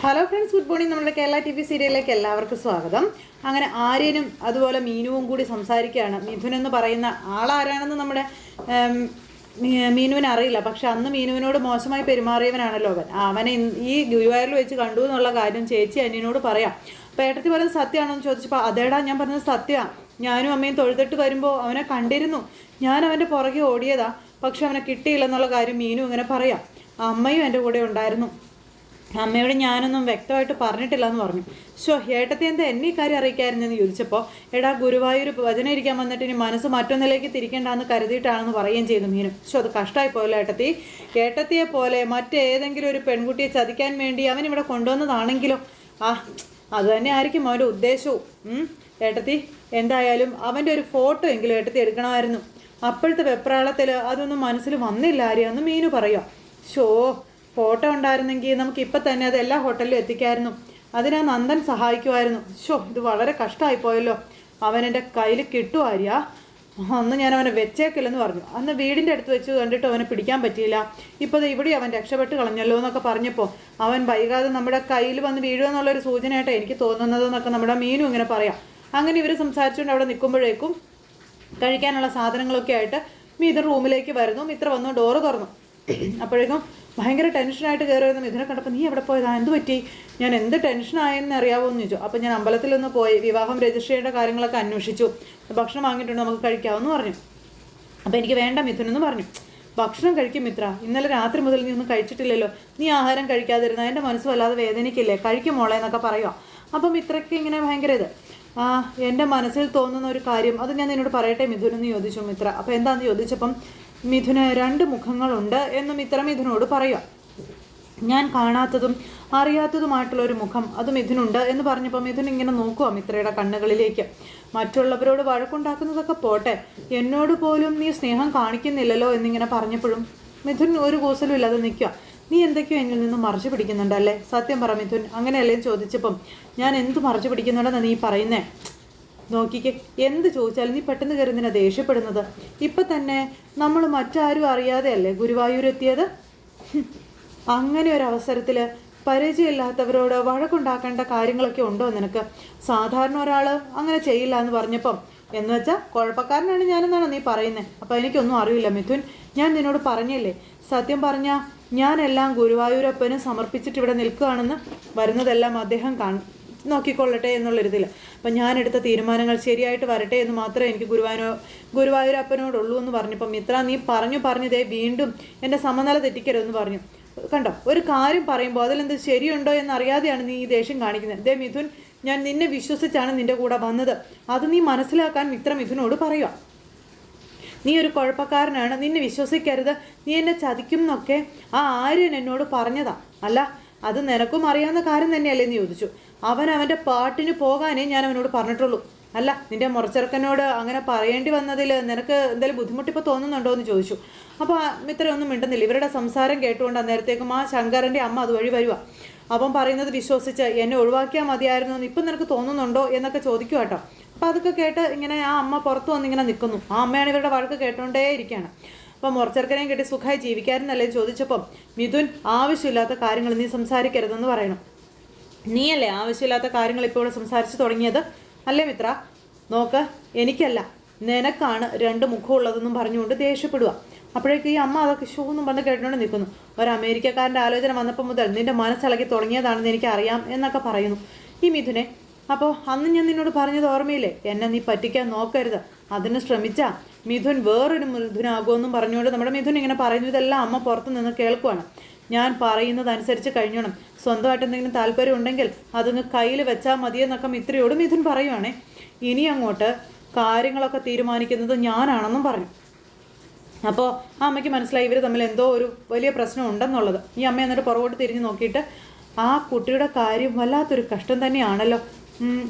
Hello friends good morning നമ്മുടെ Kerala T V സീരിയലിലേക്ക് എല്ലാവർക്കും സ്വാഗതം. അങ്ങനെ ആര്യനും അതുപോലെ മീനുവും കൂടി സംസാരിക്കുകയാണ്. മിഥുൻ എന്ന് പറയുന്ന ആളാരാണെന്ന് നമ്മുടെ മീനുവിന് അറിയില്ല. പക്ഷെ അന്ന് മീനുവിനോട് മോശമായി പെരുമാറിയവനാണല്ലോ അവൻ. അവനെ ഈ ഗുരുവായൂരിൽ വെച്ച് കണ്ടു എന്നുള്ള കാര്യം ചേച്ചി അന്യനോട് പറയാം. അപ്പോൾ ഏട്ടത്തി പറയുന്നത് സത്യമാണോ എന്ന് ചോദിച്ചപ്പോൾ അതേടാ ഞാൻ പറഞ്ഞത് സത്യമാണ് ഞാനും അമ്മയും തൊഴുതിട്ട് വരുമ്പോൾ അവനെ കണ്ടിരുന്നു. ഞാൻ അവന്റെ പുറകെ ഓടിയതാ. പക്ഷെ അവനെ കിട്ടിയില്ലെന്നുള്ള കാര്യം മീനു ഇങ്ങനെ പറയാം. അമ്മയും എന്റെ കൂടെ ഉണ്ടായിരുന്നു. അമ്മയോട് ഞാനൊന്നും വ്യക്തമായിട്ട് പറഞ്ഞിട്ടില്ല എന്ന് പറഞ്ഞു. ഷോ ഏട്ടത്തെ എന്താ എന്നെ കാര്യം അറിയിക്കായിരുന്നെന്ന് ചോദിച്ചപ്പോൾ എടാ ഗുരുവായൂർ വചനം ഇരിക്കാൻ വന്നിട്ട് ഇനി മനസ്സ് മറ്റൊന്നിലേക്ക് തിരിക്കേണ്ടെന്ന് കരുതിയിട്ടാണെന്ന് പറയുകയും ചെയ്തു മീനും. ഷോ അത് കഷ്ടമായി പോയല്ലോ ഏട്ടത്തി. ഏട്ടത്തിയെ പോലെ മറ്റേതെങ്കിലും ഒരു പെൺകുട്ടിയെ ചതിക്കാൻ വേണ്ടി അവൻ ഇവിടെ കൊണ്ടുവന്നതാണെങ്കിലോ? ആ അത് തന്നെ ആയിരിക്കും അവന്റെ ഉദ്ദേശവും. ഏട്ടത്തി എന്തായാലും അവന്റെ ഒരു ഫോട്ടോ എങ്കിലും ഏട്ടത്തി എടുക്കണമായിരുന്നു. അപ്പോഴത്തെ വെപ്രാളത്തിൽ അതൊന്നും മനസ്സിൽ വന്നില്ല ആര്യാന്ന് മീനു പറയുക ഷോ ഫോട്ടോ ഉണ്ടായിരുന്നെങ്കിൽ നമുക്ക് ഇപ്പം തന്നെ അത് എല്ലാ ഹോട്ടലിലും എത്തിക്കായിരുന്നു. അതിനാ നന്ദൻ സഹായിക്കുമായിരുന്നു. ഷോ ഇത് വളരെ കഷ്ടമായി പോയല്ലോ. അവൻ എന്റെ കയ്യിൽ കിട്ടുമാര്യ അന്ന് ഞാൻ അവനെ വെച്ചേക്കില്ലെന്ന് പറഞ്ഞു. അന്ന് വീടിന്റെ അടുത്ത് വെച്ച് കണ്ടിട്ട് അവനെ പിടിക്കാൻ പറ്റിയില്ല. ഇപ്പോൾ ഇവിടെ അവൻ രക്ഷപ്പെട്ട് കളഞ്ഞല്ലോ എന്നൊക്കെ പറഞ്ഞപ്പോൾ അവൻ വൈകാതെ നമ്മുടെ കയ്യിൽ വന്ന് വീഴുമെന്നുള്ളൊരു സൂചനയായിട്ട് എനിക്ക് തോന്നുന്നതെന്നൊക്കെ നമ്മുടെ മീനു ഇങ്ങനെ പറയാം. അങ്ങനെ ഇവർ സംസാരിച്ചുകൊണ്ട് അവിടെ നിൽക്കുമ്പോഴേക്കും കഴിക്കാനുള്ള സാധനങ്ങളൊക്കെ ആയിട്ട് മീതൻ റൂമിലേക്ക് വരുന്നു. മിത്ര വന്നു ഡോറ് തുറന്നു. അപ്പോഴേക്കും ഭയങ്കര ടെൻഷനായിട്ട് കയറി വരുന്ന മിഥുനെ കണ്ടപ്പോൾ നീ എവിടെ പോയതാ? എന്ത് പറ്റി? ഞാൻ എന്ത് ടെൻഷനായെന്ന് അറിയാവോ? എന്ന് ചോദിച്ചു. അപ്പോൾ ഞാൻ അമ്പലത്തിലൊന്ന് പോയി വിവാഹം രജിസ്റ്റർ ചെയ്യേണ്ട കാര്യങ്ങളൊക്കെ അന്വേഷിച്ചു. ഭക്ഷണം വാങ്ങിയിട്ടുണ്ട്? നമുക്ക് കഴിക്കാമെന്ന് പറഞ്ഞു. അപ്പോൾ എനിക്ക് വേണ്ട മിഥുൻ എന്ന് പറഞ്ഞു. ഭക്ഷണം കഴിക്കും മിത്ര. ഇന്നലെ രാത്രി മുതൽ നീ ഒന്നും കഴിച്ചിട്ടില്ലല്ലോ. നീ ആഹാരം കഴിക്കാതിരുന്ന. എന്റെ മനസ്സ് വല്ലാതെ വേദനിക്കില്ലേ? കഴിക്കും മോളെ എന്നൊക്കെ പറയുക അപ്പം മിത്രയ്ക്ക് ഇങ്ങനെ ഭയങ്കര ഇത്. ആ എന്റെ മനസ്സിൽ തോന്നുന്ന ഒരു കാര്യം. അത് ഞാൻ നിന്നോട് പറയട്ടെ മിഥുൻ എന്ന് ചോദിച്ചു മിത്ര. അപ്പോൾ എന്താണെന്ന് ചോദിച്ചപ്പം മിഥുന് രണ്ട് മുഖങ്ങളുണ്ട് എന്ന് മിത്ര മിഥുനോട് പറയുക. ഞാൻ കാണാത്തതും അറിയാത്തതുമായിട്ടുള്ള ഒരു മുഖം അത് മിഥുനുണ്ട് എന്ന് പറഞ്ഞപ്പോൾ മിഥുൻ ഇങ്ങനെ നോക്കുക മിത്രയുടെ കണ്ണുകളിലേക്ക്. മറ്റുള്ളവരോട് വഴക്കുണ്ടാക്കുന്നതൊക്കെ പോട്ടെ എന്നോട് പോലും നീ സ്നേഹം കാണിക്കുന്നില്ലല്ലോ എന്നിങ്ങനെ പറഞ്ഞപ്പോഴും മിഥുൻ ഒരു കൂസലും ഇല്ലാതെ നിൽക്കുക നീ എന്തൊക്കെയോ എന്നിൽ നിന്ന് മറച്ചു പിടിക്കുന്നുണ്ടല്ലേ? സത്യം പറ മിഥുൻ അങ്ങനെയല്ലേ ചോദിച്ചപ്പം ഞാൻ എന്ത് മറച്ചു പിടിക്കുന്നുണ്ടെന്ന് നീ പറയുന്നേ? നോക്കിക്കേ എന്ത് ചോദിച്ചാലും നീ പെട്ടെന്ന് കയറി നിന്നെ ദേഷ്യപ്പെടുന്നത്. ഇപ്പം തന്നെ നമ്മൾ മറ്റാരും അറിയാതെയല്ലേ ഗുരുവായൂർ എത്തിയത് അങ്ങനെ ഒരു അവസരത്തിൽ പരിചയമില്ലാത്തവരോട് വഴക്കുണ്ടാക്കേണ്ട കാര്യങ്ങളൊക്കെ ഉണ്ടോ നിനക്ക്? സാധാരണ ഒരാൾ അങ്ങനെ ചെയ്യില്ല എന്ന് പറഞ്ഞപ്പം എന്ന് വെച്ചാൽ കുഴപ്പക്കാരനാണ് ഞാനെന്നാണ് നീ പറയുന്നത് അപ്പോൾ എനിക്കൊന്നും അറിയില്ല മിഥുൻ. ഞാൻ നിന്നോട് പറഞ്ഞില്ലേ സത്യം പറഞ്ഞാൽ ഞാനെല്ലാം ഗുരുവായൂരപ്പന് സമർപ്പിച്ചിട്ട് ഇവിടെ നിൽക്കുകയാണെന്ന് വരുന്നതെല്ലാം അദ്ദേഹം നോക്കിക്കൊള്ളട്ടെ എന്നുള്ളൊരിതിൽ അപ്പം ഞാൻ എടുത്ത തീരുമാനങ്ങൾ ശരിയായിട്ട് വരട്ടെ എന്ന് മാത്രമേ എനിക്ക് ഗുരുവായൂരോ ഗുരുവായൂരപ്പനോടുള്ളൂ എന്ന് പറഞ്ഞപ്പം മിത്ര നീ പറഞ്ഞു പറഞ്ഞതേ വീണ്ടും എന്റെ സമനില തെറ്റിക്കരുതെന്ന് പറഞ്ഞു. കണ്ടോ? ഒരു കാര്യം പറയുമ്പോൾ അതിലെന്ത് ശരിയുണ്ടോ എന്നറിയാതെയാണ് നീ ഈ ദേഷ്യം കാണിക്കുന്നത്. ദേ മിഥുൻ ഞാൻ നിന്നെ വിശ്വസിച്ചാണ് നിന്റെ കൂടെ വന്നത്. അത് നീ മനസ്സിലാക്കാൻ മിത്ര മിഥുനോട് പറയുക നീ ഒരു കുഴപ്പക്കാരനാണ് നിന്നെ വിശ്വസിക്കരുത്. നീ എന്നെ ചതിക്കും എന്നൊക്കെ ആ ആര്യൻ എന്നോട് പറഞ്ഞതാ. അല്ല അത് നിനക്കും അറിയാവുന്ന കാര്യം തന്നെയല്ലേ എന്ന് ചോദിച്ചു. അവൻ അവന്റെ പാട്ടിന് പോകാനേ ഞാൻ അവനോട് പറഞ്ഞിട്ടുള്ളൂ. അല്ല നിന്റെ മുറച്ചെറുക്കനോട് അങ്ങനെ പറയേണ്ടി വന്നതിൽ നിനക്ക് എന്തെങ്കിലും ബുദ്ധിമുട്ടിപ്പോൾ തോന്നുന്നുണ്ടോ എന്ന് ചോദിച്ചു. അപ്പോൾ ഇത്ര ഒന്നും മിണ്ടുന്നില്ല. ഇവരുടെ സംസാരം കേട്ടുകൊണ്ട് അന്നേരത്തേക്കും ആ ശങ്കറിന്റെ അമ്മ അതുവഴി വരുക അവൻ പറയുന്നത് വിശ്വസിച്ച് എന്നെ ഒഴിവാക്കിയാൽ മതിയായിരുന്നു എന്ന് ഇപ്പം നിനക്ക് തോന്നുന്നുണ്ടോ എന്നൊക്കെ ചോദിക്കുക കേട്ടോ അപ്പോൾ അതൊക്കെ കേട്ട് ഇങ്ങനെ ആ അമ്മ പുറത്ത് വന്നിങ്ങനെ നിൽക്കുന്നു. ആ അമ്മയാണ് ഇവരുടെ വഴക്ക് കേട്ടോണ്ടേ ഇരിക്കുകയാണ് അപ്പം മുറച്ചെറുക്കനെയും കിട്ടി സുഖമായി ജീവിക്കാരെന്നല്ലേ ചോദിച്ചപ്പം മിഥുൻ ആവശ്യമില്ലാത്ത കാര്യങ്ങൾ നീ സംസാരിക്കരുതെന്ന് പറയണം. നീയല്ലേ ആവശ്യമില്ലാത്ത കാര്യങ്ങൾ ഇപ്പോൾ ഇവിടെ സംസാരിച്ച് തുടങ്ങിയത്? അല്ലേ മിത്ര? നോക്ക് എനിക്കല്ല. നിനക്കാണ് രണ്ട് മുഖമുള്ളതെന്നും പറഞ്ഞുകൊണ്ട് ദേഷ്യപ്പെടുക. അപ്പോഴേക്ക് ഈ അമ്മ അതൊക്കെ ഷോ എന്നും പറഞ്ഞ് കേട്ടുകൊണ്ട് നിൽക്കുന്നു. ഒരു അമേരിക്കക്കാരന്റെ ആലോചന വന്നപ്പോൾ മുതൽ നിന്റെ മനസ്സിളകി തുടങ്ങിയതാണെന്ന് എനിക്കറിയാം എന്നൊക്കെ പറയുന്നു. ഈ മിഥുനെ അപ്പോൾ അന്ന് ഞാൻ നിന്നോട് പറഞ്ഞത് ഓർമ്മയില്ലേ? എന്നെ നീ പറ്റിക്കാൻ നോക്കരുത്. അതിന് ശ്രമിച്ചാ. മിഥുൻ വേറൊരു മിഥുനാകുമെന്നും പറഞ്ഞുകൊണ്ട് നമ്മുടെ മിഥുൻ ഇങ്ങനെ പറയുന്നു. ഇതെല്ലാം അമ്മ പുറത്ത് നിന്ന് കേൾക്കുവാണ്. ഞാൻ പറയുന്നതനുസരിച്ച് കഴിഞ്ഞോണം. സ്വന്തമായിട്ട് എന്തെങ്കിലും താല്പര്യം ഉണ്ടെങ്കിൽ അതങ്ങ് കയ്യിൽ വെച്ചാൽ മതിയെന്നൊക്കെ മിത്രയോട് മിഥുൻ പറയുവാണേ. ഇനി അങ്ങോട്ട് കാര്യങ്ങളൊക്കെ തീരുമാനിക്കുന്നത് ഞാനാണെന്നും പറഞ്ഞു. അപ്പോൾ ആ അമ്മയ്ക്ക് മനസ്സിലായി ഇവർ തമ്മിൽ എന്തോ ഒരു വലിയ പ്രശ്നം ഉണ്ടെന്നുള്ളത്. ഈ അമ്മ എന്നിട്ട് പുറകോട്ട് തിരിഞ്ഞ് നോക്കിയിട്ട് ആ കുട്ടിയുടെ കാര്യം വല്ലാത്തൊരു കഷ്ടം തന്നെയാണല്ലോ.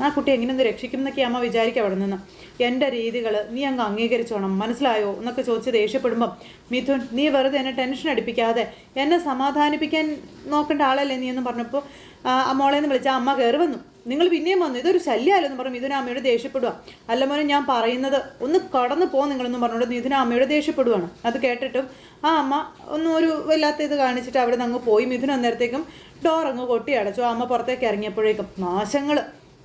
ആ കുട്ടി എങ്ങനെയൊന്ന് രക്ഷിക്കും എന്നൊക്കെ അമ്മ വിചാരിക്കുക അവിടെ നിന്ന്. എന്റെ രീതികൾ നീ അങ്ങ് അംഗീകരിച്ചോണം മനസ്സിലായോ? എന്നൊക്കെ ചോദിച്ച് ദേഷ്യപ്പെടുമ്പം മിഥുൻ നീ വെറുതെ എന്നെ ടെൻഷൻ അടിപ്പിക്കാതെ എന്നെ സമാധാനിപ്പിക്കാൻ നോക്കേണ്ട ആളല്ലേ നീ? എന്ന് പറഞ്ഞപ്പോൾ ആ മോളെ എന്ന് വിളിച്ച അമ്മ കയറി വന്നു. നിങ്ങൾ പിന്നെയും വന്നു. ഇതൊരു ശല്യമല്ലോ എന്ന് പറഞ്ഞു മിഥുനാമ്മയോട് ദേഷ്യപ്പെടുക അല്ല മോനെ ഞാൻ പറയുന്നത് ഒന്ന് കടന്നു പോ നിങ്ങളെന്ന് പറഞ്ഞുകൊണ്ട് മിഥുനാമ്മയോട് ദേഷ്യപ്പെടുവാണ്. അത് കേട്ടിട്ടും ആ അമ്മ ഒന്നും ഒരു വല്ലാത്ത ഇത് കാണിച്ചിട്ട് അവിടെ നിന്ന് അങ്ങ് പോയി. മിഥുന അന്നേരത്തേക്കും ഡോർ അങ്ങ് കൊട്ടി അടച്ചു. അമ്മ പുറത്തേക്ക് ഇറങ്ങിയപ്പോഴേക്കും നാശങ്ങൾ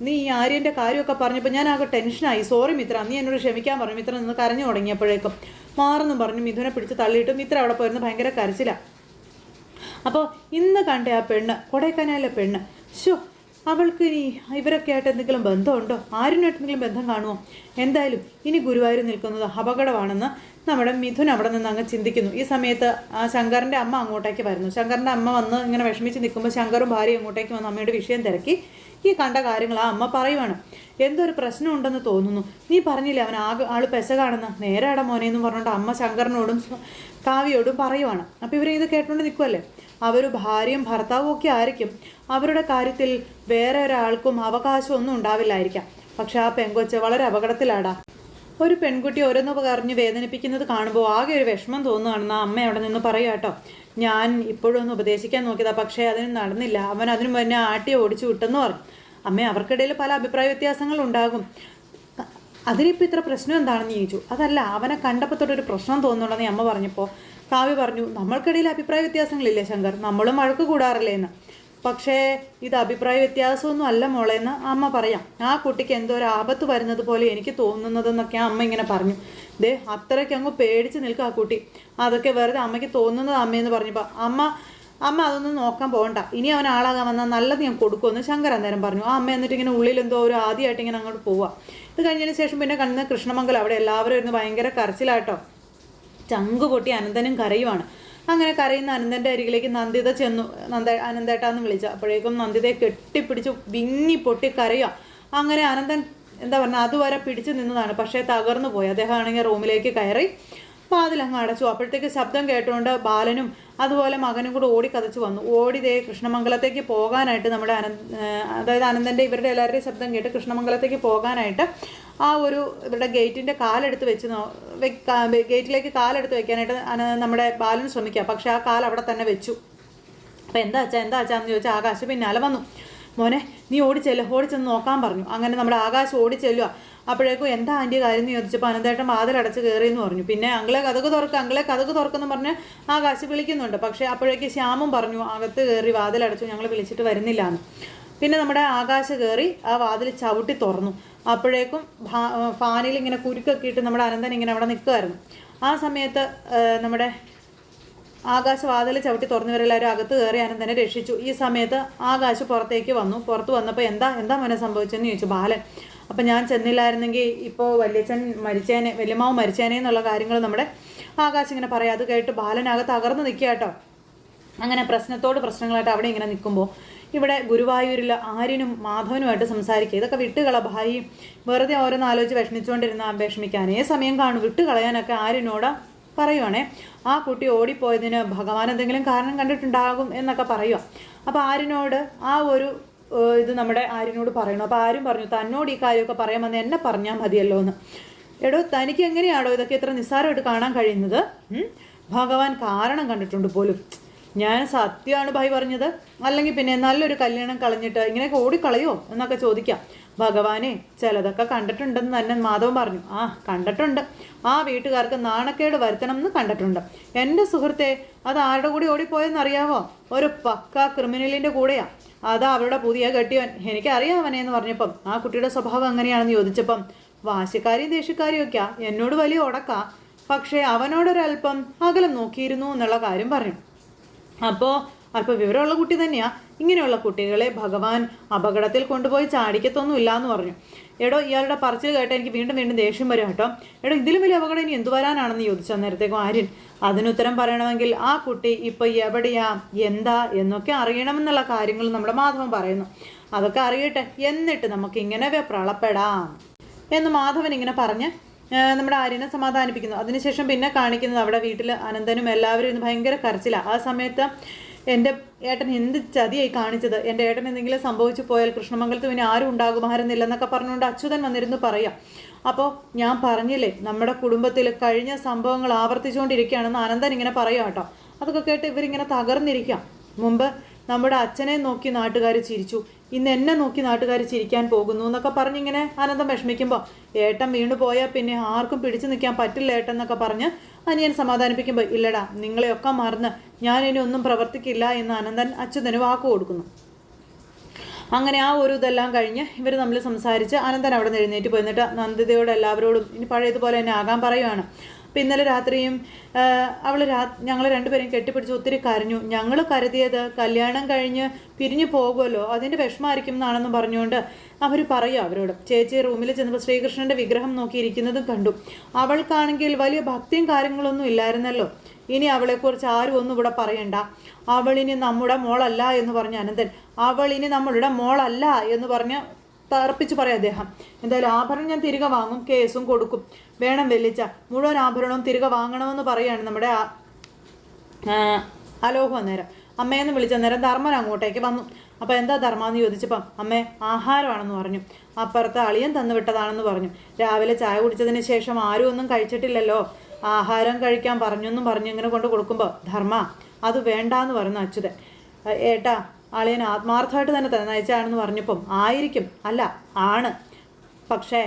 നീ ഈ ആര്യന്റെ കാര്യമൊക്കെ പറഞ്ഞപ്പോൾ ഞാൻ ആകെ ടെൻഷനായി. സോറി മിത്ര നീ എന്നോട് ക്ഷമിക്കാൻ പറഞ്ഞു. മിത്ര നിന്ന് കരഞ്ഞു തുടങ്ങിയപ്പോഴേക്കും മാറുന്നു പറഞ്ഞു മിഥുനെ പിടിച്ച് തള്ളിയിട്ട് മിത്ര അവിടെ പോയിരുന്ന് ഭയങ്കര കരച്ചിലാണ് അപ്പോൾ ഇന്ന് കണ്ട ആ പെണ്ണ് കൊടൈക്കനാലിലെ പെണ്ണ് ഷോ അവൾക്ക് ഇനി ഇവരൊക്കെ ആയിട്ട് എന്തെങ്കിലും ബന്ധമുണ്ടോ? ആരുമായിട്ട് എന്തെങ്കിലും ബന്ധം കാണുമോ? എന്തായാലും ഇനി ഗുരുവായൂർ നിൽക്കുന്നത് അപകടമാണെന്ന് നമ്മുടെ മിഥുൻ അവിടെ നിന്ന് അങ്ങ് ചിന്തിക്കുന്നു. ഈ സമയത്ത് ആ ശങ്കറിന്റെ അമ്മ അങ്ങോട്ടേക്ക് വരുന്നു. ശങ്കറിന്റെ അമ്മ വന്ന് ഇങ്ങനെ വിഷമിച്ച് നിൽക്കുമ്പോൾ ശങ്കറും ഭാര്യയും അങ്ങോട്ടേക്ക് വന്ന് അമ്മയുടെ വിഷയം തിരക്കി. ഈ കണ്ട കാര്യങ്ങൾ ആ അമ്മ പറയുവാണ്. എന്തൊരു പ്രശ്നം ഉണ്ടെന്ന് തോന്നുന്നു. നീ പറഞ്ഞില്ലേ അവൻ ആകെ ആൾ പെസകാണെന്ന് നേരാടാ മോനെ എന്ന് പറഞ്ഞുകൊണ്ട് അമ്മ ശങ്കറിനോടും കാവ്യോടും പറയുവാണ്. അപ്പോൾ ഇവരെ ഇത് കേട്ടുകൊണ്ട് നിൽക്കുമല്ലേ അവർ ഭാര്യയും ഭർത്താവും ഒക്കെ ആയിരിക്കും. അവരുടെ കാര്യത്തിൽ വേറെ ഒരാൾക്കും അവകാശമൊന്നും ഉണ്ടാവില്ലായിരിക്കാം. പക്ഷെ ആ പെങ്കൊച്ച് വളരെ അപകടത്തിലാടാ. ഒരു പെൺകുട്ടി ഓരോന്ന് പറഞ്ഞ് വേദനിപ്പിക്കുന്നത് കാണുമ്പോൾ ആകെ ഒരു വിഷമം തോന്നുകയാണെന്ന് ആ അമ്മ അവിടെ നിന്ന് പറയുക കേട്ടോ. ഞാൻ ഇപ്പോഴും ഒന്ന് ഉപദേശിക്കാൻ നോക്കിയതാ പക്ഷേ അതിന് നടന്നില്ല. അവൻ അതിനു മുന്നേ ആട്ടി ഓടിച്ചു വിട്ടെന്ന് പറഞ്ഞു. അമ്മ അവർക്കിടയിൽ പല അഭിപ്രായ വ്യത്യാസങ്ങളുണ്ടാകും അതിനിപ്പോൾ ഇത്ര പ്രശ്നം എന്താണെന്ന് ചോദിച്ചു. അതല്ല അവനെ കണ്ടപ്പോൾ തൊട്ടൊരു പ്രശ്നം തോന്നുന്നുണ്ടെന്ന് അമ്മ പറഞ്ഞപ്പോൾ കാവ്യ പറഞ്ഞു നമ്മൾക്കിടയിൽ അഭിപ്രായ വ്യത്യാസങ്ങളില്ലേ ശങ്കർ? നമ്മളും വഴക്ക് കൂടാറില്ലേ എന്ന്. പക്ഷേ ഇത് അഭിപ്രായ വ്യത്യാസമൊന്നും അല്ല മോളെ എന്ന് അമ്മ പറയാം. ആ കുട്ടിക്ക് എന്തോ ഒരു ആപത്ത് വരുന്നത് പോലെ എനിക്ക് തോന്നുന്നതെന്നൊക്കെ അമ്മ ഇങ്ങനെ പറഞ്ഞു. ദേ അത്രയ്ക്ക് അങ്ങ് പേടിച്ച് നിൽക്കുക ആ കുട്ടി. അതൊക്കെ വെറുതെ അമ്മയ്ക്ക് തോന്നുന്നത് അമ്മയെന്ന് പറഞ്ഞപ്പോൾ അമ്മ അമ്മ അതൊന്നും നോക്കാൻ പോകണ്ട. ഇനി അവൻ ആളാകാൻ വന്നാൽ നല്ലത് ഞാൻ കൊടുക്കുമെന്ന് ശങ്കർ അന്നേരം പറഞ്ഞു. ആ അമ്മ എന്നിട്ട് ഇങ്ങനെ ഉള്ളിൽ എന്തോ ഒരു ആദ്യമായിട്ട് ഇങ്ങനെ അങ്ങോട്ട് പോവുക ഇത് കഴിഞ്ഞതിന് ശേഷം പിന്നെ കണ്ണുന്ന കൃഷ്ണമംഗലം അവിടെ എല്ലാവരും ഇരുന്ന് ഭയങ്കര കരച്ചിലാട്ടോ. ചങ്ക് പൊട്ടി അനന്തനും കരയുവാണ്. അങ്ങനെ കരയുന്ന അനന്തന്റെ അരികിലേക്ക് നന്ദിത ചെന്നു. നന്ദ അനന്തേട്ടാന്ന് വിളിച്ചു. അപ്പോഴേക്കും നന്ദിതയെ കെട്ടിപ്പിടിച്ച് വിങ്ങി പൊട്ടി കരയുക അങ്ങനെ അനന്തൻ എന്താ പറഞ്ഞാൽ അതുവരെ പിടിച്ചു നിന്നതാണ്. പക്ഷേ തകർന്നു പോയി. അദ്ദേഹം ആണെങ്കിൽ റൂമിലേക്ക് കയറി വാതിലങ്ങ് അടച്ചു. അപ്പോഴത്തേക്ക് ശബ്ദം കേട്ടുകൊണ്ട് ബാലനും അതുപോലെ മകനും കൂടെ ഓടി കതച്ചു വന്നു. ഓടി ദേ കൃഷ്ണമംഗലത്തേക്ക് പോകാനായിട്ട് നമ്മുടെ അനന്ത് അതായത് അനന്തന്റെ ഇവരുടെ എല്ലാവരുടെയും ശബ്ദം കേട്ട് കൃഷ്ണമംഗലത്തേക്ക് പോകാനായിട്ട് ആ ഒരു ഇവരുടെ ഗേറ്റിന്റെ കാലെടുത്ത് വെച്ച് ഗേറ്റിലേക്ക് കാലെടുത്ത് വെക്കാനായിട്ട് നമ്മുടെ ബാലൻ ശ്രമിക്കുക. പക്ഷേ ആ കാൽ അവിടെ തന്നെ വെച്ചു. അപ്പം എന്താ അച്ഛാ എന്താ അച്ഛാന്ന് ചോദിച്ചാൽ ആകാശ് പിന്നാലെ വന്നു. മോനെ നീ ഓടിച്ചല്ലോ ഓടിച്ചെന്ന് നോക്കാൻ പറഞ്ഞു. അങ്ങനെ നമ്മുടെ ആകാശം ഓടിച്ചെല്ലുക അപ്പോഴേക്കും എന്താ ആന്റി കാര്യം? എന്ന് ചോദിച്ചപ്പോൾ അനന്തേട്ടൻ വാതിലടച്ച് കയറി എന്ന് പറഞ്ഞു. പിന്നെ അങ്ങളെ കഥക് തുറക്കുക അങ്ങളെ കഥക് തുറക്കുമെന്ന് പറഞ്ഞ് ആകാശ് വിളിക്കുന്നുണ്ട്. പക്ഷേ അപ്പോഴേക്ക് ശ്യാമും പറഞ്ഞു അകത്ത് കയറി വാതിലടച്ചു ഞങ്ങൾ വിളിച്ചിട്ട് വരുന്നില്ല എന്ന് പിന്നെ നമ്മുടെ ആകാശ് കയറി ആ വാതിൽ ചവിട്ടി തുറന്നു. അപ്പോഴേക്കും ഫാനിൽ ഇങ്ങനെ കുരുക്കൊക്കെ ഇട്ട് നമ്മുടെ അനന്തൻ ഇങ്ങനെ അവിടെ നിൽക്കുമായിരുന്നു ആ സമയത്ത് നമ്മുടെ ആകാശവാതിൽ ചവിട്ടി തുറന്നവരെല്ലാവരും അകത്ത് കയറി അനന്തനെ രക്ഷിച്ചു. ഈ സമയത്ത് ആകാശ് പുറത്തേക്ക് വന്നു. പുറത്ത് വന്നപ്പോൾ എന്താ എന്താ മോനെ സംഭവിച്ചെന്ന് ചോദിച്ചു. ബാലൻ അപ്പം ഞാൻ ചെന്നില്ലായിരുന്നെങ്കിൽ ഇപ്പോൾ വല്യച്ഛൻ മരിച്ചേനെ വല്യമാവ് മരിച്ചേനെ എന്നുള്ള കാര്യങ്ങൾ നമ്മുടെ ആകാശ് ഇങ്ങനെ പറയാം. അത് കേട്ട് ബാലനകത്ത് തകർന്ന് നിൽക്കുക കേട്ടോ. അങ്ങനെ പ്രശ്നത്തോട് പ്രശ്നങ്ങളായിട്ട് അവിടെ ഇങ്ങനെ നിൽക്കുമ്പോൾ ഇവിടെ ഗുരുവായൂരിൽ ആര്യനും മാധവനുമായിട്ട് സംസാരിക്കുക. ഇതൊക്കെ വിട്ടുകള ഭായി. വെറുതെ ഓരോന്ന് ആലോചിച്ച് വിഷമിച്ചുകൊണ്ടിരുന്ന വിഷമിക്കാനേ സമയം കാണും. വിട്ടുകളയാനൊക്കെ ആര്യനോട് പറയുവാണേ. ആ കുട്ടി ഓടിപ്പോയതിന് ഭഗവാൻ എന്തെങ്കിലും കാരണം കണ്ടിട്ടുണ്ടാകും എന്നൊക്കെ പറയുക അപ്പോൾ ആര്യനോട് ആ ഒരു ഇത് നമ്മുടെ ആര്യനോട് പറയണം. അപ്പോൾ ആരും പറഞ്ഞു തന്നോട് ഈ കാര്യമൊക്കെ പറയാൻ വന്ന് എന്നെ പറഞ്ഞാൽ മതിയല്ലോ എന്ന്. എടോ തനിക്ക് എങ്ങനെയാണോ ഇതൊക്കെ ഇത്ര നിസ്സാരമായിട്ട് കാണാൻ കഴിയുന്നത്? ഭഗവാൻ കാരണം കണ്ടിട്ടുണ്ട് പോലും. ഞാൻ സത്യമാണ് ഭായി പറഞ്ഞത്. അല്ലെങ്കിൽ പിന്നെ നല്ലൊരു കല്യാണം കളഞ്ഞിട്ട് ഇങ്ങനെയൊക്കെ ഓടിക്കളയോ എന്നൊക്കെ ചോദിക്കാം. ഭഗവാനെ ചിലതൊക്കെ കണ്ടിട്ടുണ്ടെന്ന് തന്നെ മാധവൻ പറഞ്ഞു. ആ കണ്ടിട്ടുണ്ട്. ആ വീട്ടുകാർക്ക് നാണക്കേട് വരുത്തണം എന്ന് കണ്ടിട്ടുണ്ട്. എന്റെ സുഹൃത്തെ അത് ആരുടെ കൂടി ഓടിപ്പോയെന്ന് അറിയാവോ ഒരു പക്ക ക്രിമിനലിന്റെ കൂടെയാ. അതാ അവരുടെ പുതിയ കെട്ടിയവൻ. എനിക്കറിയാം അവനെ എന്ന് പറഞ്ഞപ്പം. ആ കുട്ടിയുടെ സ്വഭാവം എങ്ങനെയാണെന്ന് ചോദിച്ചപ്പം. വാശിക്കാരിയും ദേഷ്യക്കാരിയും ഒക്കെയാ. എന്നോട് വലിയ ഉടക്കാ. പക്ഷേ അവനോടൊരല്പം അകലം നോക്കിയിരുന്നു എന്നുള്ള കാര്യം പറഞ്ഞു. അപ്പോൾ അല്പം വിവരമുള്ള കുട്ടി തന്നെയാണ് ഇങ്ങനെയുള്ള കുട്ടികളെ ഭഗവാൻ അപകടത്തിൽ കൊണ്ടുപോയി ചാടിക്കത്തൊന്നും ഇല്ല എന്ന് പറഞ്ഞു. എടോ ഇയാളുടെ പറച്ചിൽ കേട്ട് എനിക്ക് വീണ്ടും വീണ്ടും ദേഷ്യം വരും കേട്ടോ. എടോ ഇതിലും വലിയ അപകടം ഇനി എന്തു വരാനാണെന്ന് ചോദിച്ചു അന്നേരത്തേക്കും ആര്യൻ. അതിനുത്തരം പറയണമെങ്കിൽ ആ കുട്ടി ഇപ്പോൾ എവിടെയാ എന്താ എന്നൊക്കെ അറിയണമെന്നുള്ള കാര്യങ്ങൾ നമ്മുടെ മാധവൻ പറയുന്നു. അതൊക്കെ അറിയട്ടെ എന്നിട്ട് നമുക്ക് ഇങ്ങനെ പ്രളപ്പെടാം. എന്ന് മാധവൻ ഇങ്ങനെ പറഞ്ഞ് നമ്മുടെ ആര്യനെ സമാധാനിപ്പിക്കുന്നു. അതിനുശേഷം പിന്നെ കാണിക്കുന്നത് അവിടെ വീട്ടിൽ അനന്തനും എല്ലാവരും ഇന്ന് ഭയങ്കര കരച്ചിലാണ് ആ സമയത്ത് എന്റെ ഏട്ടൻ എന്ത് ചതിയായി കാണിച്ചത്? എന്റെ ഏട്ടൻ എന്തെങ്കിലും സംഭവിച്ചു പോയാൽ കൃഷ്ണമംഗലത്ത് പിന്നെ ആരും ഉണ്ടാകുമായിരുന്നില്ലെന്നൊക്കെ പറഞ്ഞുകൊണ്ട് അച്യുതൻ വന്നിരുന്നു പറയാം. അപ്പോൾ ഞാൻ പറഞ്ഞില്ലേ നമ്മുടെ കുടുംബത്തിൽ കഴിഞ്ഞ സംഭവങ്ങൾ ആവർത്തിച്ചുകൊണ്ടിരിക്കുകയാണെന്ന് അനന്തൻ ഇങ്ങനെ പറയാം കേട്ടോ. അതൊക്കെ കേട്ട് ഇവരിങ്ങനെ തകർന്നിരിക്കാം. മുമ്പ് നമ്മുടെ അച്ഛനെ നോക്കി നാട്ടുകാർ ചിരിച്ചു. ഇന്ന് എന്നെ നോക്കി നാട്ടുകാർ ചിരിക്കാൻ പോകുന്നു എന്നൊക്കെ പറഞ്ഞിങ്ങനെ ആനന്ദം വിഷമിക്കുമ്പോൾ ഏട്ടൻ വീണു പോയാൽ പിന്നെ ആർക്കും പിടിച്ചു നിൽക്കാൻ പറ്റില്ല ഏട്ടൻ എന്നൊക്കെ പറഞ്ഞ് അനിയൻ സമാധാനിപ്പിക്കുമ്പോൾ ഇല്ലടാ നിങ്ങളെയൊക്കെ മറന്ന് ഞാൻ ഇനി ഒന്നും പ്രവർത്തിക്കില്ല എന്ന് അനന്തൻ അച്യുതന് വാക്ക് കൊടുക്കുന്നു. അങ്ങനെ ആ ഒരു ഇതെല്ലാം കഴിഞ്ഞ് ഇവർ തമ്മിൽ സംസാരിച്ച് അനന്തൻ അവിടെ നിന്ന് എഴുന്നേറ്റ് പോയി. എന്നിട്ട് നന്ദിതയോട് എല്ലാവരോടും ഇനി പഴയതുപോലെ തന്നെ ആകാൻ പറയുവാണ്. അപ്പം ഇന്നലെ രാത്രിയും അവൾ രാ ഞങ്ങൾ രണ്ടുപേരും കെട്ടിപ്പിടിച്ച് ഒത്തിരി കരഞ്ഞു. ഞങ്ങൾ കരുതിയത് കല്യാണം കഴിഞ്ഞ് പിരിഞ്ഞു പോകുമല്ലോ അതിന്റെ വിഷമായിരിക്കും എന്നാണെന്ന് പറഞ്ഞുകൊണ്ട് അവർ പറയും അവരോട്. ചേച്ചി റൂമിൽ ചെന്നപ്പോൾ ശ്രീകൃഷ്ണന്റെ വിഗ്രഹം നോക്കിയിരിക്കുന്നതും കണ്ടു. അവൾക്കാണെങ്കിൽ വലിയ ഭക്തിയും കാര്യങ്ങളൊന്നും ഇല്ലായിരുന്നല്ലോ. ഇനി അവളെക്കുറിച്ച് ആരും ഒന്നും ഇവിടെ പറയണ്ട. അവളിനി നമ്മുടെ മോളല്ല എന്ന് പറഞ്ഞ അനന്തൻ. അവളിനി നമ്മളുടെ മോളല്ല എന്ന് പറഞ്ഞ് തർപ്പിച്ച് പറയാം അദ്ദേഹം. എന്തായാലും ആഭരണം ഞാൻ തിരികെ വാങ്ങും കേസും കൊടുക്കും. വേണം വെല്ലിച്ച മുഴുവൻ ആഭരണവും തിരികെ വാങ്ങണമെന്ന് പറയുകയാണ് നമ്മുടെ അലോഹ അന്നേരം അമ്മയെന്ന് വിളിച്ച നേരം ധർമ്മൻ അങ്ങോട്ടേക്ക് വന്നു. അപ്പോൾ എന്താ ധർമ്മ എന്ന് ചോദിച്ചപ്പം അമ്മേ ആഹാരമാണെന്ന് പറഞ്ഞു. അപ്പുറത്ത് അളിയൻ തന്നു വിട്ടതാണെന്ന് പറഞ്ഞു. രാവിലെ ചായ കുടിച്ചതിന് ശേഷം ആരും ഒന്നും കഴിച്ചിട്ടില്ലല്ലോ. ആഹാരം കഴിക്കാൻ പറഞ്ഞു എന്നും പറഞ്ഞു ഇങ്ങനെ കൊണ്ട് കൊടുക്കുമ്പോൾ ധർമ്മ അത് വേണ്ട എന്ന് പറഞ്ഞു അച്യുതൻ. ഏട്ടാ അളിയൻ ആത്മാർത്ഥമായിട്ട് തന്നെ തന്നയച്ചാണെന്ന് പറഞ്ഞപ്പം ആയിരിക്കും. അല്ല ആണ്. പക്ഷേ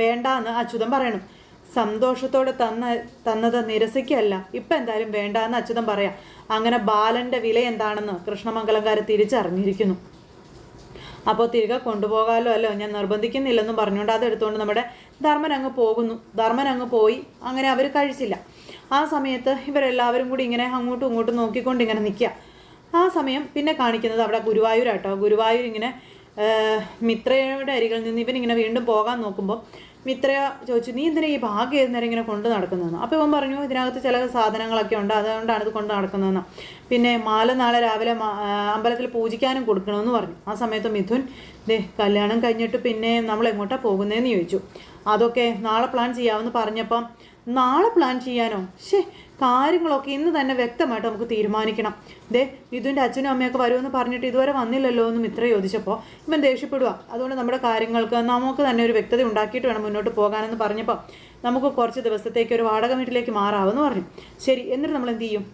വേണ്ടാന്ന് അച്യുതൻ പറയണം. സന്തോഷത്തോടെ തന്ന തന്നത് നിരസിക്കല്ല ഇപ്പം എന്തായാലും വേണ്ട എന്ന് അച്യുതൻ പറയാം. അങ്ങനെ ബാലന്റെ വില എന്താണെന്ന് കൃഷ്ണമംഗലംകാർ തിരിച്ചറിഞ്ഞിരിക്കുന്നു. അപ്പോൾ തിരികെ കൊണ്ടുപോകാമല്ലോ അല്ലോ? ഞാൻ നിർബന്ധിക്കുന്നില്ലെന്നും പറഞ്ഞുകൊണ്ട് അത് എടുത്തുകൊണ്ട് നമ്മുടെ ധർമ്മൻ അങ്ങ് പോകുന്നു. ധർമ്മൻ അങ്ങ് പോയി. അങ്ങനെ അവർ കഴിച്ചില്ല. ആ സമയത്ത് ഇവരെല്ലാവരും കൂടി ഇങ്ങനെ അങ്ങോട്ടും ഇങ്ങോട്ടും നോക്കിക്കൊണ്ട് ഇങ്ങനെ നിൽക്കുക. ആ സമയം പിന്നെ കാണിക്കുന്നത് അവിടെ ഗുരുവായൂരാട്ടോ. ഗുരുവായൂർ ഇങ്ങനെ മിത്രയുടെ അരികളിൽ നിന്ന് ഇവനിങ്ങനെ വീണ്ടും പോകാൻ നോക്കുമ്പോൾ മിത്ര ചോദിച്ചു നീ എന്തിനാ ഈ ഭാഗ്യം ഏത് നേരം ഇങ്ങനെ കൊണ്ട് നടക്കുന്നതെന്ന്? അപ്പോൾ ഇവൻ പറഞ്ഞു ഇതിനകത്ത് ചില സാധനങ്ങളൊക്കെ ഉണ്ട് അതുകൊണ്ടാണ് ഇത് കൊണ്ട് നടക്കുന്നതെന്ന്. പിന്നെ മാല നാളെ രാവിലെ അമ്പലത്തിൽ പൂജിക്കാനും കൊടുക്കണമെന്ന് പറഞ്ഞു. ആ സമയത്ത് മിഥുൻ ദേ കല്യാണം കഴിഞ്ഞിട്ട് പിന്നെ നമ്മൾ എങ്ങോട്ടാണ് പോകുന്നതെന്ന് ചോദിച്ചു. അതൊക്കെ നാളെ പ്ലാൻ ചെയ്യാമെന്ന് പറഞ്ഞപ്പം നാളെ പ്ലാൻ ചെയ്യാനോ? ശേ കാര്യങ്ങളൊക്കെ ഇന്ന് തന്നെ വ്യക്തമായിട്ട് നമുക്ക് തീരുമാനിക്കണം. ദേ ഇതിന്റെ അച്ഛനും അമ്മയൊക്കെ വരുമെന്ന് പറഞ്ഞിട്ട് ഇതുവരെ വന്നില്ലല്ലോ എന്ന് ഇത്ര ചോദിച്ചപ്പോൾ ഇവൻ ദേഷ്യപ്പെടുക അതുകൊണ്ട് നമ്മുടെ കാര്യങ്ങൾക്ക് നമുക്ക് തന്നെ ഒരു വ്യക്തത ഉണ്ടാക്കിയിട്ട് വേണം മുന്നോട്ട് പോകാനെന്ന് പറഞ്ഞപ്പോൾ നമുക്ക് കുറച്ച് ദിവസത്തേക്ക് ഒരു വാടക വീട്ടിലേക്ക് മാറാമെന്ന് പറഞ്ഞു. ശരി എന്നിട്ട് നമ്മൾ എന്ത് ചെയ്യും?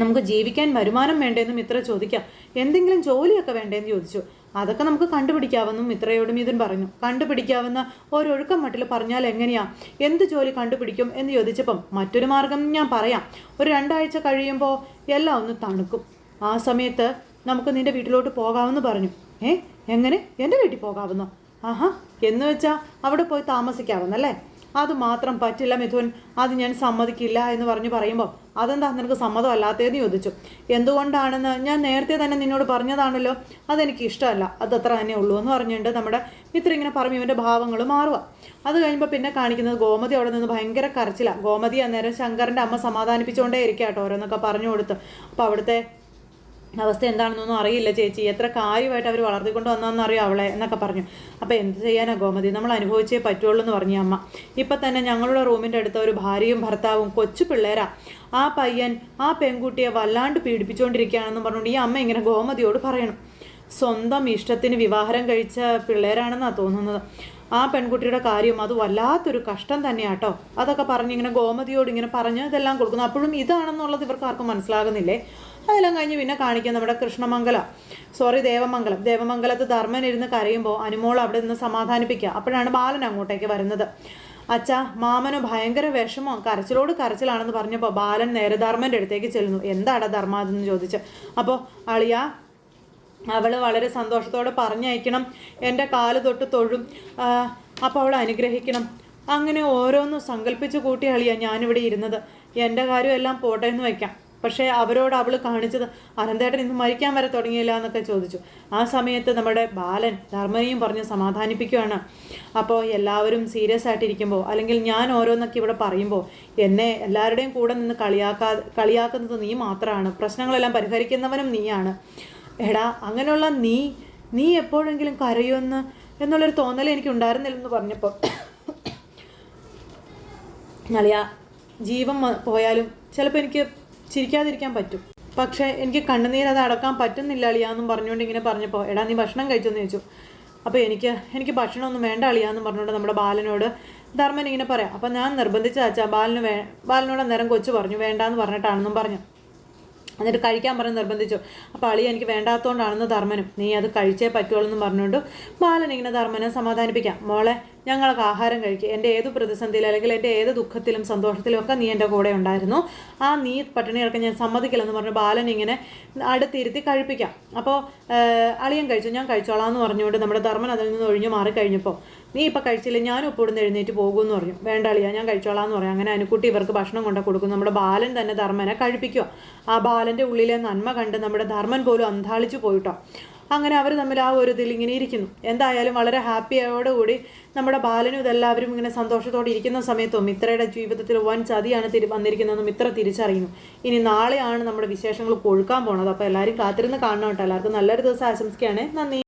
നമുക്ക് ജീവിക്കാൻ വരുമാനം വേണ്ടേന്നും ഇത്ര ചോദിക്കാം. എന്തെങ്കിലും ജോലിയൊക്കെ വേണ്ടേന്ന് ചോദിച്ചു. അതൊക്കെ നമുക്ക് കണ്ടുപിടിക്കാമെന്നും മിത്രയോടും മിഥുൻ പറഞ്ഞു. കണ്ടുപിടിക്കാവുന്ന ഒരൊഴുക്കം മട്ടിൽ പറഞ്ഞാൽ എങ്ങനെയാ? എന്ത് ജോലി കണ്ടുപിടിക്കും എന്ന് ചോദിച്ചപ്പം മറ്റൊരു മാർഗം ഞാൻ പറയാം. ഒരു രണ്ടാഴ്ച കഴിയുമ്പോൾ എല്ലാം ഒന്ന് തണുക്കും. ആ സമയത്ത് നമുക്ക് നിന്റെ വീട്ടിലോട്ട് പോകാമെന്ന് പറഞ്ഞു. ഏ? എങ്ങനെ? എന്റെ വീട്ടിൽ പോകാവുന്നോ? ആഹാ എന്ന് വെച്ചാൽ അവിടെ പോയി താമസിക്കാവുന്നല്ലേ? അത് മാത്രം പറ്റില്ല മിഥുൻ. അത് ഞാൻ സമ്മതിക്കില്ല എന്ന് പറഞ്ഞു പറയുമ്പോൾ അതെന്താ നിനക്ക് സമ്മതം അല്ലാത്തതെന്ന് ചോദിച്ചു. എന്തുകൊണ്ടാണെന്ന് ഞാൻ നേരത്തെ തന്നെ നിന്നോട് പറഞ്ഞതാണല്ലോ. അതെനിക്ക് ഇഷ്ടമല്ല. അത് അത്ര തന്നെ ഉള്ളൂ എന്ന് പറഞ്ഞിട്ട് നമ്മുടെ മിത്ര ഇങ്ങനെ പറഞ്ഞു ഇവന്റെ ഭാവങ്ങൾ മാറുക അത് കഴിയുമ്പോൾ പിന്നെ കാണിക്കുന്നത് ഗോമതി അവിടെ നിന്ന് ഭയങ്കര കരച്ചില്ല ഗോമതി അന്നേരം ശങ്കറിന്റെ അമ്മ സമാധാനിപ്പിച്ചുകൊണ്ടേ ഇരിക്കാട്ടോ ഓരോന്നൊക്കെ പറഞ്ഞു കൊടുത്ത്. അപ്പോൾ അവിടുത്തെ അവസ്ഥ എന്താണെന്നൊന്നും അറിയില്ല ചേച്ചി. എത്ര കാര്യമായിട്ട് അവർ വളർത്തിക്കൊണ്ട് വന്നതെന്നറിയോ അവളെ എന്നൊക്കെ പറഞ്ഞു. അപ്പോൾ എന്ത് ചെയ്യാനാ ഗോമതി? നമ്മൾ അനുഭവിച്ചേ പറ്റുള്ളൂ എന്ന് പറഞ്ഞു അമ്മ. ഇപ്പം തന്നെ ഞങ്ങളുടെ റൂമിന്റെ അടുത്ത ഒരു ഭാര്യയും ഭർത്താവും കൊച്ചു പിള്ളേരാ. ആ പയ്യൻ ആ പെൺകുട്ടിയെ വല്ലാണ്ട് പീഡിപ്പിച്ചുകൊണ്ടിരിക്കുകയാണെന്ന് പറഞ്ഞുകൊണ്ട് ഈ അമ്മ ഇങ്ങനെ ഗോമതിയോട് പറയണം. സ്വന്തം ഇഷ്ടത്തിന് വിവാഹം കഴിച്ച പിള്ളേരാണെന്നാണ് തോന്നുന്നത്. ആ പെൺകുട്ടിയുടെ കാര്യം അത് വല്ലാത്തൊരു കഷ്ടം തന്നെയാട്ടോ അതൊക്കെ പറഞ്ഞ് ഇങ്ങനെ ഗോമതിയോട് ഇങ്ങനെ പറഞ്ഞ് ഇതെല്ലാം കൊടുക്കുന്നു. അപ്പോഴും ഇതാണെന്നുള്ളത് ഇവർക്ക് ആർക്കും മനസ്സിലാകുന്നില്ലേ? അതെല്ലാം കഴിഞ്ഞ് പിന്നെ കാണിക്കാം നമ്മുടെ കൃഷ്ണമംഗലം. സോറി ദേവമംഗലം. ദേവമംഗലത്ത് ധർമ്മൻ ഇരുന്ന് കരയുമ്പോൾ അനുമോൾ അവിടെ നിന്ന് സമാധാനിപ്പിക്കുക. അപ്പോഴാണ് ബാലൻ അങ്ങോട്ടേക്ക് വരുന്നത്. അച്ഛ മാമന് ഭയങ്കര വിഷമോ. കരച്ചിലോട് കരച്ചിലാണെന്ന് പറഞ്ഞപ്പോൾ ബാലൻ നേരെ ധർമ്മന്റെ അടുത്തേക്ക് ചെല്ലുന്നു. എന്താടാ ധർമ്മ അതെന്ന് ചോദിച്ച്. അപ്പോൾ അളിയ അവൾ വളരെ സന്തോഷത്തോടെ പറഞ്ഞയക്കണം. എന്റെ കാൽ തൊട്ട് തൊഴും. അപ്പോൾ അവൾ അനുഗ്രഹിക്കണം. അങ്ങനെ ഓരോന്നും സങ്കല്പിച്ച് കൂട്ടി അളിയാണ് ഞാനിവിടെ ഇരുന്നത്. എന്റെ കാര്യമെല്ലാം പോട്ടെ എന്ന് വയ്ക്കാം പക്ഷേ അവരോട് അവൾ കാണിച്ചത് അനന്തേട്ടൻ ഇന്ന് മരിക്കാൻ വരെ തുടങ്ങിയില്ല എന്നൊക്കെ ചോദിച്ചു. ആ സമയത്ത് നമ്മുടെ ബാലൻ ധർമ്മനെയും പറഞ്ഞ് സമാധാനിപ്പിക്കുകയാണ് അപ്പോൾ എല്ലാവരും സീരിയസ് ആയിട്ടിരിക്കുമ്പോൾ അല്ലെങ്കിൽ ഞാൻ ഓരോന്നൊക്കെ ഇവിടെ പറയുമ്പോൾ എന്നെ എല്ലാവരുടെയും കൂടെ നിന്ന് കളിയാക്കാ കളിയാക്കുന്നത് നീ മാത്രമാണ് പ്രശ്നങ്ങളെല്ലാം പരിഹരിക്കുന്നവനും നീയാണ്. എടാ അങ്ങനെയുള്ള നീ നീ എപ്പോഴെങ്കിലും കരയുമെന്ന് എന്നുള്ളൊരു തോന്നൽ എനിക്ക് ഉണ്ടായിരുന്നില്ലെന്ന് പറഞ്ഞപ്പോൾ അളിയ ജീവൻ പോയാലും ചിലപ്പോൾ എനിക്ക് ചിരിക്കാതിരിക്കാൻ പറ്റും. പക്ഷേ എനിക്ക് കണ്ണുനീർ അത് അടക്കാൻ പറ്റുന്നില്ല അളിയാന്നും പറഞ്ഞുകൊണ്ട് ഇങ്ങനെ പറഞ്ഞപ്പോൾ എടാ നീ ഭക്ഷണം കഴിച്ചെന്ന് ചോദിച്ചു. അപ്പോൾ എനിക്ക് എനിക്ക് ഭക്ഷണമൊന്നും വേണ്ട അളിയാന്നും പറഞ്ഞുകൊണ്ട് നമ്മുടെ ബാലനോട് ധർമ്മൻ ഇങ്ങനെ പറയാം അപ്പം ഞാൻ നിർബന്ധിച്ച അച്ഛാ ബാലിന് വേ ബാലിനോട് അന്നേരം കൊച്ചു പറഞ്ഞു വേണ്ടാന്ന് പറഞ്ഞിട്ടാണെന്നും പറഞ്ഞു. എന്നിട്ട് കഴിക്കാൻ പറഞ്ഞ് നിർബന്ധിച്ചു. അപ്പോൾ അളി എനിക്ക് വേണ്ടാത്തതുകൊണ്ടാണെന്ന് ധർമ്മനും നീ അത് കഴിച്ചേ പറ്റുള്ളൂ എന്ന് പറഞ്ഞുകൊണ്ട് ബാലൻ ഇങ്ങനെ ധർമ്മനെ സമാധാനിപ്പിക്കാം. മോളെ ഞങ്ങൾക്ക് ആഹാരം കഴിക്കുക. എന്റെ ഏത് പ്രതിസന്ധിയിലും അല്ലെങ്കിൽ എന്റെ ഏത് ദുഃഖത്തിലും സന്തോഷത്തിലും ഒക്കെ നീ എന്റെ കൂടെ ഉണ്ടായിരുന്നു. ആ നീ പട്ടിണി കിടക്കാൻ ഞാൻ സമ്മതിക്കില്ലെന്ന് പറഞ്ഞ് ബാലൻ ഇങ്ങനെ അടുത്തിരുത്തി കഴിപ്പിക്കാം. അപ്പോൾ അളിയൻ കഴിച്ചു ഞാൻ കഴിച്ചോളാം എന്ന് പറഞ്ഞുകൊണ്ട് നമ്മുടെ ധർമ്മൻ അതിൽ നിന്ന് ഒഴിഞ്ഞു മാറിക്കഴിഞ്ഞപ്പോൾ നീ ഇപ്പോൾ കഴിച്ചില്ല? ഞാനും ഇപ്പോൾ ഇവിടുന്ന് എഴുന്നേറ്റ് പോകുമെന്ന് പറഞ്ഞു. വേണ്ട അളിയ ഞാൻ കഴിച്ചോളാം എന്ന് പറഞ്ഞു അങ്ങനെ അനുക്കുട്ടി ഇവർക്ക് ഭക്ഷണം കൊണ്ട് കൊടുക്കും. നമ്മുടെ ബാലൻ തന്നെ ധർമ്മനെ കഴിപ്പിക്കുക. ആ ബാലന്റെ ഉള്ളിലെ നന്മ കണ്ട് നമ്മുടെ ധർമ്മൻ പോലും അന്താളിച്ചു പോയിട്ടോ. അങ്ങനെ അവർ തമ്മിൽ ആ ഒരു ഇതിൽ ഇങ്ങനെ ഇരിക്കുന്നു. എന്തായാലും വളരെ ഹാപ്പിയോടുകൂടി നമ്മുടെ ബാലനും ഇതെല്ലാവരും ഇങ്ങനെ സന്തോഷത്തോടെ ഇരിക്കുന്ന സമയത്തും മിത്രയുടെ ജീവിതത്തിൽ വൻ ചതിയാണ് തിരി വന്നിരിക്കുന്നതെന്ന് മിത്ര തിരിച്ചറിയുന്നു. ഇനി നാളെയാണ് നമ്മുടെ വിശേഷങ്ങൾ കൊഴുക്കാൻ പോണത്. അപ്പോൾ എല്ലാവരും കാത്തിരുന്ന് കാണണം കേട്ടോ. എല്ലാവർക്കും നല്ലൊരു ദിവസം ആശംസിക്കുകയാണ്. നന്ദി.